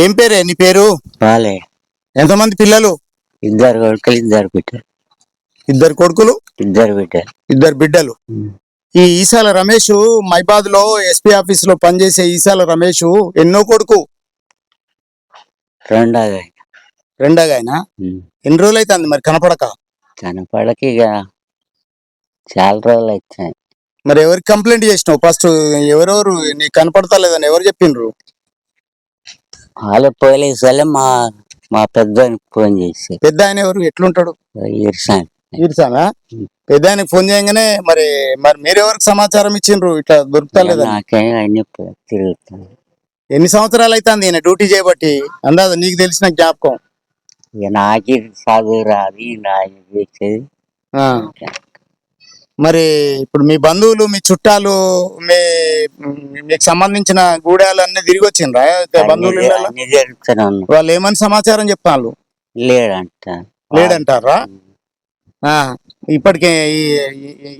ఏం పేరే నీ పేరు? వాళ్ళే ఎంతమంది పిల్లలు? ఇద్దరు కొడుకులు ఇద్దరు బిడ్డలు. ఇద్దరు కొడుకులు? ఇద్దరు బిడ్డలు. ఇద్దరు బిడ్డలు. ఈ ఈసాల రమేష్ మైబాద్లో ఎస్పీ ఆఫీస్లో పనిచేసే ఈసాల రమేష్ ఎన్నో కొడుకు? రెండోది. రెండగా ఆయన ఎన్ని రోజులు అవుతుంది మరి కనపడక? కనపడకి ఇక చాలా రోజులు వచ్చాయి మరి ఎవరికి కంప్లైంట్ చేసినావు? ఫస్ట్ ఎవరెవరు నీకు కనపడతా లేదని ఎవరు చెప్పిండ్రు? వాళ్ళు పోలీసు వాళ్ళే మా మా పెద్దోనికి ఫోన్ చేసి పెద్ద ఆయన ఎవరు? ఎట్లుంటాడు? ఇర్సాన్ ఈర్సానా పెద్ద ఆయనకి ఫోన్ చేయగానే మరి మరి మీరెవరికి సమాచారం ఇచ్చిండ్రు? ఇట్లా దొరుకుతా లేదని నాకేం అన్ని తిరుగుతాను ఎన్ని సంవత్సరాలు అవుతుంది ఈయన డ్యూటీ చేయబట్టి? అందాజ నీకు తెలిసిన జ్ఞాపకం. ఇక నాకి చదువు రాదు నాకు చేసేది. ఆ. మరి ఇప్పుడు మీ బంధువులు మీ చుట్టాలు మీ మీకు సంబంధించిన గూడాలు అన్ని తిరిగి వచ్చిండ్రా? బంధువులు వాళ్ళు ఏమని సమాచారం చెప్తాను లేడంట లేడంటారా ఆ, ఇప్పటికే ఈ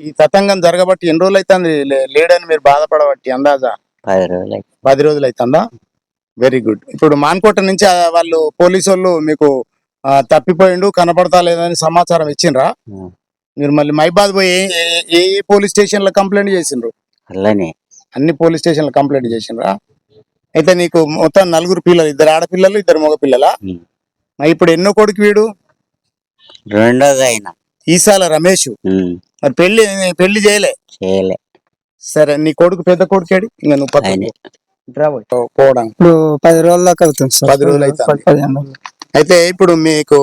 ఈ- తతంగం జరగబట్టి ఎన్ని రోజులు అవుతుంది లేడని మీరు బాధపడబట్టి అందాజా? పది రోజులు పది రోజులు అవుతుందా వెరీ గుడ్. ఇప్పుడు మాన్కోట నుంచి వాళ్ళు పోలీసు వాళ్ళు మీకు తప్పిపోయిండు కనపడతా లేదని సమాచారం ఇచ్చిండ్రా. మీరు మళ్ళీ మైబాద్ పోయి ఏ- ఏ- పోలీస్ స్టేషన్లో కంప్లైంట్ చేసిండ్రు? అలానే అన్ని పోలీస్ స్టేషన్లో కంప్లైంట్ చేసిండ్రా? అయితే నీకు మొత్తం నలుగురు పిల్లలు ఇద్దరు ఆడపిల్లలు ఇద్దరు మగ పిల్లల. ఇప్పుడు ఎన్నో కొడుకు వీడు? రెండోది అయినా ఈసాల రమేష్. మరి పెళ్ళి పెళ్ళి చేయలే? చేయలే. సరే నీ కొడుకు పెద్ద కొడుకేడి ఇంకా నువ్వు పక్కకు ఆయనే. పో. రాబోయ్. పో- పోవడానికి. ఇప్పుడు పది రోజుల దాకా అవుతుంది సార్. పది రోజులు అవుతుంది. అయితే ఇప్పుడు మీకు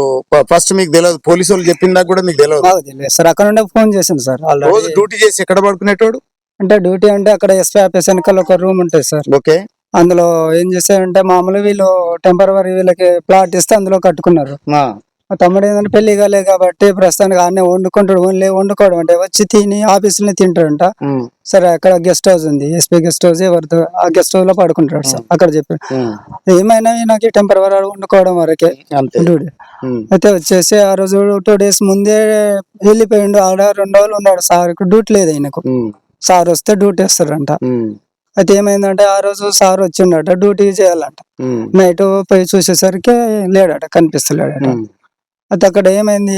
ఫస్ట్ మీకు తెలియదు పోలీసు వాళ్ళు చెప్పిన దాకా కూడా మీకు తెలియదు సార్ అక్కడ నుండే ఫోన్ చేసింది సార్ రోజు డ్యూటీ చేసి ఎక్కడ పడుకునేటోడు? అంటే డ్యూటీ అంటే అక్కడ ఎస్పీ ఆఫీస్ వెనకాల ఒక రూమ్ ఉంటుంది సార్. ఓకే. అందులో ఏం చేశారంటే మామూలు వీళ్ళు టెంపరవరీ వీళ్ళకి ప్లాట్ ఇస్తే అందులో కట్టుకున్నారు. మా తమ్ముడు ఏంటంటే పెళ్ళి కాలేదు కాబట్టి ప్రస్తుతానికి ఆడనే వండుకుంటాడు ఓన్లీ వండుకోవడం అంటే వచ్చి తిని ఆఫీసులో తింటాడంట. సరే అక్కడ గెస్ట్ హౌస్ ఉంది. ఎస్పీ గెస్ట్ హౌస్ ఎవరితో ఆ గెస్ట్ హౌస్లో పడుకుంటాడు సార్ అక్కడ చెప్పి. ఏమైనా నాకు టెంపరవరీ వండుకోవడం వరకే అయితే వచ్చేసి ఆ రోజు టూ డేస్ ముందే వెళ్ళిపోయిండు. ఆడ రెండు రోజులు ఉన్నాడు సార్ డ్యూటీ లేదు ఆయనకు. సార్ వస్తే డ్యూటీ వేస్తారంట. అయితే ఏమైందంటే ఆ రోజు సార్ వచ్చిండట డ్యూటీ చేయాలంట. నైట్ పోయి చూసేసరికి లేడట కనిపిస్తలేడట. అయితే అక్కడ ఏమైంది?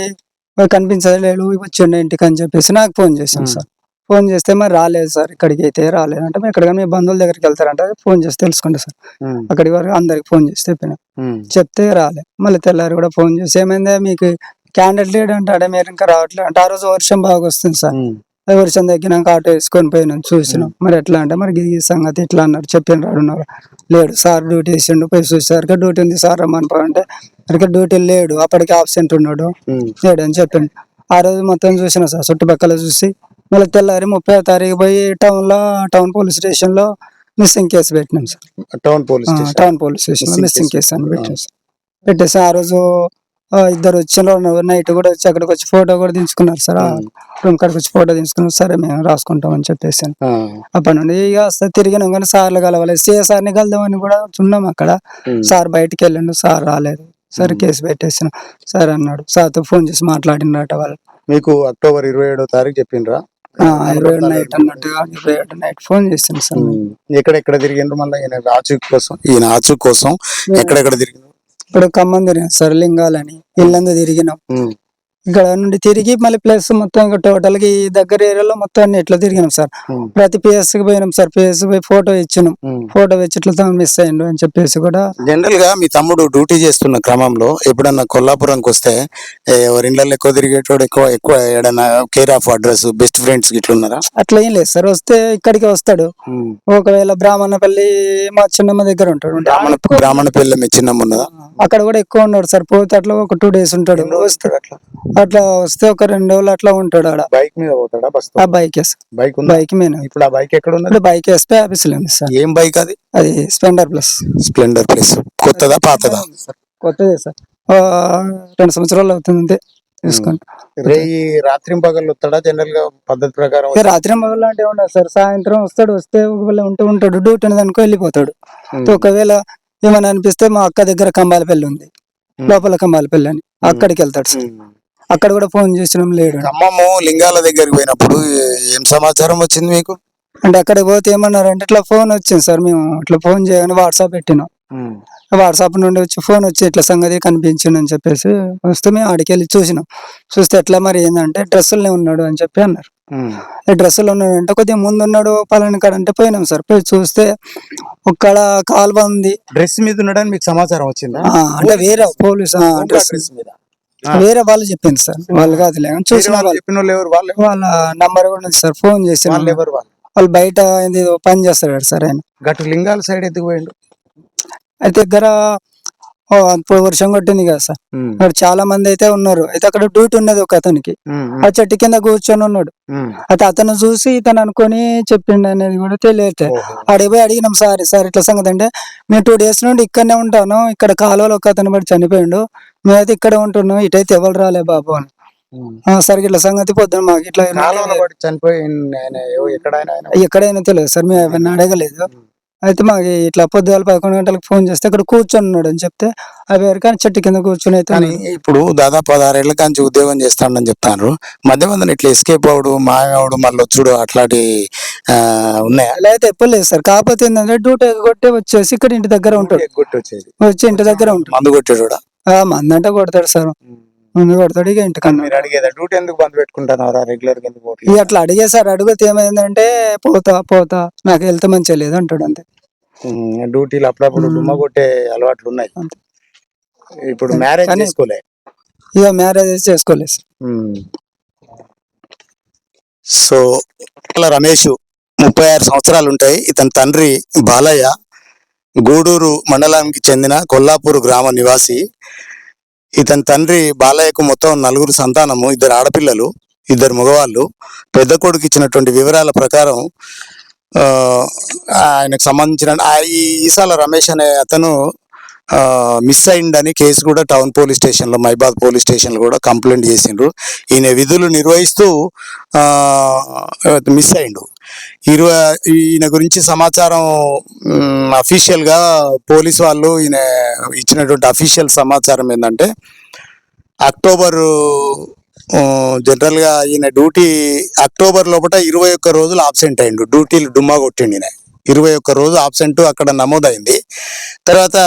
"ఓ, కనిపించలేడు వచ్చిండు ఇంటికి అని చెప్పేసి నాకు ఫోన్ చేశాను సార్. ఫోన్ చేస్తే మరి రాలేదు సార్ ఇక్కడికి అయితే రాలేదు. అంటే ఎక్కడ మీ బంధువుల దగ్గరికి వెళ్తారంట ఫోన్ చేసి తెలుసుకోండి సార్. అక్కడి వరకు అందరికి ఫోన్ చేసి చెప్పిన. చెప్తే రాలే. మళ్ళీ తెల్లారి కూడా ఫోన్ చేసి ఏమైందా? మీకు క్యాండిడేట్ లేడు అంటే మీరు ఇంకా రావట్లేదు అంటే ఆ రోజు వర్షం బాగా వస్తుంది సార్. వర్షం తగ్గినాక ఆటో వేసుకొని పోయినాం చూసినాం. మరి ఎట్లా అంటే మరి ఈ సంగతి ఇట్లా అన్నారు. చెప్పిన రాడున్నారు లేడు సార్ డ్యూటీ వేసిండు పోయి చూసేసరికి డ్యూటీ ఉంది సార్ రమ్మని అంటే అక్కడికి డ్యూటీ లేడు. అప్పటికి ఆబ్సెంట్ ఉన్నాడు. లేడు అని చెప్పిండు. ఆ రోజు మొత్తం చూసిన సార్ చుట్టుపక్కల చూసి. మళ్ళీ తెల్లారి ముప్పై తారీఖు పోయి టౌన్లో టౌన్ పోలీస్ స్టేషన్లో మిస్సింగ్ కేసు పెట్టినాం sir. Town police town police స్టేషన్లో Missing మిస్సింగ్. కేసు అని పెట్టేసి పెట్టేసి ఆ రోజు ఇద్దరు వచ్చిన నైట్ కూడా వచ్చి అక్కడికి వచ్చి ఫోటో కూడా దించుకున్నారు సార్. రూమ్ కాడికి వచ్చి ఫోటో దించుకున్నారు. సరే మేము రాసుకుంటాం అని చెప్పేసి ఆ, అప్పటి నుండి ఇక తిరిగినాం కానీ సార్లు కలవాలి సిఎస్ఆర్ని కలదామని కూడా ఉన్నాం అక్కడ. సార్ బయటికి వెళ్ళండు సార్ రాలేదు. సరే కేసు పెట్టేసిన సార్ అన్నాడు. సార్తో ఫోన్ చేసి మాట్లాడినట వాళ్ళు. మీకు అక్టోబర్ ఇరవై ఏడో తారీఖు చెప్పిండ్రా? ఆ, ఇరవై ఏడు నైట్ అన్నట్టుగా ఇరవై ఏడు నైట్ ఫోన్ చేసింది సార్. ఎక్కడెక్కడ తిరిగిండ్రు మళ్ళీ ఈయన ఆచూక్ కోసం? ఈయన ఆచూక్ కోసం ఎక్కడెక్కడ తిరిగిండ్రు? ఇప్పుడు ఖమ్మం తిరిగాం సార్ లింగాలని ఇల్లందు తిరిగినాం. ఇక్కడ నుండి తిరిగి మళ్ళీ ప్లస్ మొత్తం టోటల్గా ఈ దగ్గర ఏరియాలో మొత్తం అన్ని ఇట్లా తిరిగినాం సార్? ప్రతి పిఎస్కి పోయినాం సార్. పిఎస్ పోయి ఫోటో ఇచ్చినాం. ఫోటో తను మిస్ అయ్యిండు అని చెప్పేసి కూడా జనరల్గా మీ తమ్ముడు డ్యూటీ చేస్తున్న క్రమంలో ఎప్పుడన్నా కొల్లాపురంకి వస్తే ఏ, ఎవరి ఇళ్ళల్లో ఎక్కువ తిరిగేటోడు ఎక్కువ ఎక్కువ ఏడన్నా care of address best friends ఇట్లున్నారా అట్లా ఏం లేదు సార్. వస్తే ఇక్కడికి వస్తాడు. ఒకవేళ బ్రాహ్మణపల్లి మా చిన్నమ్మ దగ్గర ఉంటాడు. బ్రాహ్మణ బ్రాహ్మణ పిల్ల మీ చిన్నమ్మ ఉన్నదా? అక్కడ కూడా ఎక్కువ ఉన్నాడు సార్. పోతే అట్లా ఒక టూ డేస్ ఉంటాడు వస్తే అట్లా? అట్లా వస్తే ఒక రెండు రోజులు అట్లా ఉంటాడు ఆడ. బైక్ మీద పోతాడా బస్ ఆ బైక్ బైక్ ఉందా? బైక్ మీద. ఇప్పుడు ఆ బైక్ ఎక్కడ ఉన్నది ఇప్పుడు బైక్ వేస్తే ఆఫీసులో ఉంది సార్. ఏం బైక్ అది? అది స్ప్లెండర్ ప్లస్. Splendor plus. కొత్తదా పాతదా? కొత్తదే సార్. ఆ, రెండు సంవత్సరాలు అవుతుంది అంతే తీసుకుంటా. రే ఈ రాత్రి పగలు వస్తాడా జనరల్గా పద్ధతి ప్రకారం రాత్రి మొదలు అంటే ఉండదు సార్. సాయంత్రం వస్తాడు వస్తే ఒకవేళ ఉంటూ ఉంటాడు. డ్యూటీ ఉంది అనుకో వెళ్ళిపోతాడు. ఒకవేళ ఏమైనా అనిపిస్తే మా అక్క దగ్గర కంబాలపల్లి ఉంది. లోపల కంబాలపల్లి అని. అక్కడికి వెళ్తాడు సార్. అక్కడ కూడా ఫోన్ చేసినాం లేడు. ఖమ్మము లింగాల దగ్గరికి పోయినప్పుడు ఏ- సమాచారం వచ్చింది మీకు? అంటే అక్కడికి పోతే ఏమన్నారు అంటే ఇట్లా ఫోన్ వచ్చింది సార్ మేము ఇట్లా ఫోన్ చేయగానే వాట్సాప్ పెట్టినాం. వాట్సాప్ నుండి వచ్చి ఫోన్ వచ్చి ఇట్లా సంగతి కనిపించింది అని చెప్పేసి వస్తే మేము ఆడికి వెళ్ళి చూసినాం. చూస్తే ఎట్లా మరి ఏంటంటే డ్రెస్సులనే ఉన్నాడు అని చెప్పి అన్నారు. డ్రెస్సులో ఉన్నాడు? అంటే కొద్దిగా ముందు ఉన్నాడు పలాని కాడ అంటే పోయినాం సార్. పోయి చూస్తే ఒక్కడ కాలువ ఉంది. డ్రెస్ మీద ఉన్నాడని మీకు సమాచారం వచ్చిందా? అంటే వేరే పోలీస్ డ్రెస్ మీద. వేరే వాళ్ళు చెప్పింది సార్. వాళ్ళు వేరే చూసిన వాళ్ళు. వాళ్ళు చెప్పిన వాళ్ళు ఎవరు? వాళ్ళు వాళ్ళ నంబర్ కూడా ఉంది సార్ ఫోన్ చేసి వాళ్ళు ఎవరు వాళ్ళు? వాళ్ళు బయట పని చేస్తారు కదా సార్ ఆయన. గట్టు లింగాల సైడ్ ఎందుకు పోయిండు అయితే దగ్గర అప్పుడు వర్షం కొట్టింది కదా సార్. అక్కడ చాలా మంది అయితే ఉన్నారు. అయితే అక్కడ డ్యూటీ ఉన్నది ఒక అతనికి. ఆ చెట్టు కింద కూర్చొని ఉన్నాడు. అయితే అతను చూసి ఇతను అనుకొని చెప్పిండు అనేది కూడా తెలియదు ఓహో. అడిగి పోయి అడిగినాం సార్ సార్ ఇట్లా సంగతి అంటే మేము టూ డేస్ నుండి ఇక్కడనే ఉంటాను. ఇక్కడ కాలువలో ఒక అతను పడి చనిపోయిండు. మేమైతే ఇక్కడే ఉంటున్నాం. ఇటైతే ఎవరు రాలే బాబు అని. ఉమ్. "ఆ, సార్ ఇట్లా సంగతి పొద్దున మాకు ఇట్లా ఎక్కడైనా తెలియదు సార్. మేము ఎవరిని అడగలేదు. అయితే మాకు ఇట్లా పొద్దుగాల పదకొండు గంటలకు ఫోన్ చేస్తే ఇక్కడ కూర్చొని ఉన్నాడు అని చెప్తే అవి కానీ చెట్టు కింద కూర్చొని అయితే కానీ ఇప్పుడు దాదాపు పదహారేళ్ళ కాంచి ఉద్యోగం చేస్తాడని చెప్తాను మధ్య మధ్యన ఇట్లా ఎస్కేప్ అవడు మాయవడు మళ్ళీ వచ్చుడు అట్లాంటి ఉన్నాయా? అయితే ఎప్పుడు లేదు సార్. కాకపోతే ఏంటంటే డ్యూటీ కొట్టి వచ్చేసి ఇక్కడ ఇంటి దగ్గర ఉంటాడు. వచ్చి ఇంటి దగ్గర ఉంటాడు. మందు కొట్టాడు మందంటే కొడతాడు సార్. ముందు కొడతాడు ఇక ఇంటికన్నా మీరు అడిగేదా? డ్యూటీ ఎందుకు బంద్ పెట్టుకుంటున్నారా రెగ్యులర్గా ఎందుకు ఇక? అట్లా అడిగే సార్ అడిగితే ఏమైందంటే పోతా పోతా నాకు హెల్త్ మంచిగా లేదు అంటాడు అంతే. ఉమ్, డ్యూటీలు అప్పుడప్పుడు ఉమ్. డుమ్మ కొట్టే అలవాట్లు ఉన్నాయి. అంతే. ఇప్పుడు మ్యారేజ్ కానీ- చేసుకోలే. ఇక మ్యారేజ్ చేసుకోలేదు సార్. సో అలా రమేష్ ముప్పై ఆరు సంవత్సరాలు ఉంటాయి. ఇతని తండ్రి బాలయ్య గూడూరు మండలానికి చెందిన కొల్లాపూర్ గ్రామ నివాసి. ఇతని తండ్రి బాలయ్యకు మొత్తం నలుగురు సంతానము ఇద్దరు ఆడపిల్లలు ఇద్దరు మగవాళ్ళు. పెద్ద కొడుకు ఇచ్చినటువంటి వివరాల ప్రకారం ఆయనకు సంబంధించిన ఆ ఈ ఈసాల రమేష్ అనే అతను మిస్ అయిందని కేసు కూడా టౌన్ పోలీస్ స్టేషన్లో మైబాద్ పోలీస్ స్టేషన్లో కూడా కంప్లైంట్ చేసిండ్రు. ఈయన విధులు నిర్వహిస్తూ మిస్ అయిండు. ఇరవై ఈయన గురించి సమాచారం అఫీషియల్గా పోలీస్ వాళ్ళు ఈయన ఇచ్చినటువంటి అఫీషియల్ సమాచారం ఏంటంటే అక్టోబర్ జనరల్గా ఈయన డ్యూటీ అక్టోబర్ లోపల ఇరవై ఒక్క రోజులు ఆబ్సెంట్ అయిండు. డ్యూటీలు డుమ్మా కొట్టిండు ఈయన. ఇరవై ఒక్క రోజు ఆబ్సెంట్ అక్కడ నమోదైంది. తర్వాత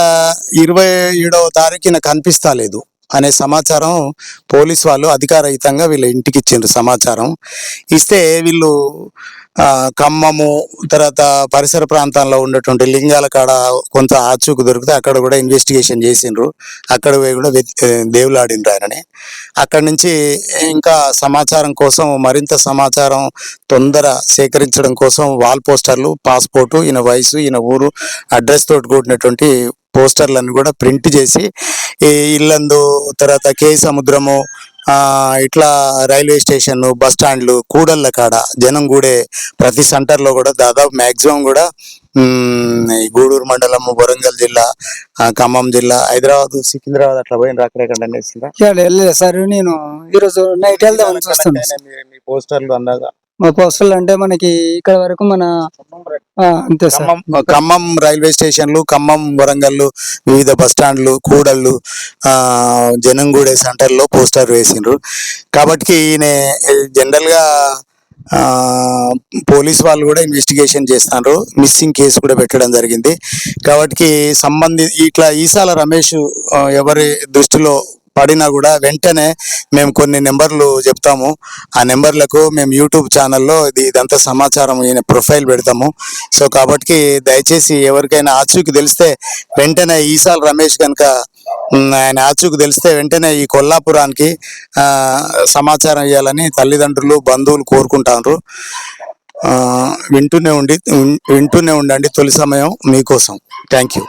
ఇరవై ఏడవ తారీఖున కనిపిస్తలేదు అనే సమాచారం పోలీస్ వాళ్ళు అధికారహితంగా వీళ్ళ ఇంటికి ఇచ్చిండ్రు సమాచారం. ఇస్తే వీళ్ళు ఖమ్మము తర్వాత పరిసర ప్రాంతాల్లో ఉన్నటువంటి లింగాల కాడ కొంత ఆచూకు దొరికితే అక్కడ కూడా ఇన్వెస్టిగేషన్ చేసిండ్రు. అక్కడ పోయి కూడా దేవులాడిండ్రు ఆయనని. అక్కడి నుంచి ఇంకా సమాచారం కోసం మరింత సమాచారం తొందర సేకరించడం కోసం వాల్ పోస్టర్లు పాస్పోర్టు ఈయన వయసు ఈయన ఊరు అడ్రస్ తోటి కూడినటువంటి పోస్టర్లను కూడా ప్రింట్ చేసి ఈ ఇల్లందు తర్వాత కే సముద్రము ఇట్లా రైల్వే స్టేషన్ బస్ స్టాండ్లు కూడళ్ళ కాడ జనం కూడే ప్రతి సెంటర్లో కూడా దాదాపు మ్యాక్సిమం కూడా గూడూరు మండలం వరంగల్ జిల్లా ఖమ్మం జిల్లా హైదరాబాద్ సికింద్రాబాద్ అట్లా పోయిన అక్కడ అనేసిందా వెళ్ళలేదు సార్ నేను ఈరోజు నైట్. మీ పోస్టర్లు అందాక మా పోస్టల్ అంటే మనకి ఇక్కడ వరకు మన అంతే సార్. ఖమ్మం ఖమ్మం రైల్వే స్టేషన్లు ఖమ్మం వరంగల్ వివిధ బస్ స్టాండ్లు కూడళ్ళు ఆ, జనంగూడే సెంటర్లో పోస్టర్ వేసిండ్రు. కాబట్టి ఈయన జనరల్గా ఆ, పోలీస్ వాళ్ళు కూడా ఇన్వెస్టిగేషన్ చేస్తున్నారు మిస్సింగ్ కేసు కూడా పెట్టడం జరిగింది. కాబట్టి సంబంధి ఇట్లా ఈసాల రమేష్ ఆ, ఎవరి దృష్టిలో పడినా కూడా వెంటనే మేము కొన్ని నెంబర్లు చెప్తాము. ఆ నెంబర్లకు మేము యూట్యూబ్ ఛానల్లో ఇది ఇదంతా సమాచారం ఈయన ప్రొఫైల్ పెడతాము. సో కాబట్టి దయచేసి ఎవరికైనా ఆచూకి తెలిస్తే వెంటనే ఈసాల్ రమేష్ కనుక ఆయన ఆచూకు తెలిస్తే వెంటనే ఈ కొల్లాపురానికి సమాచారం ఇవ్వాలని తల్లిదండ్రులు బంధువులు కోరుకుంటారు. వింటూనే ఉండి వింటూనే ఉండండి తొలి సమయం మీకోసం. Thank you.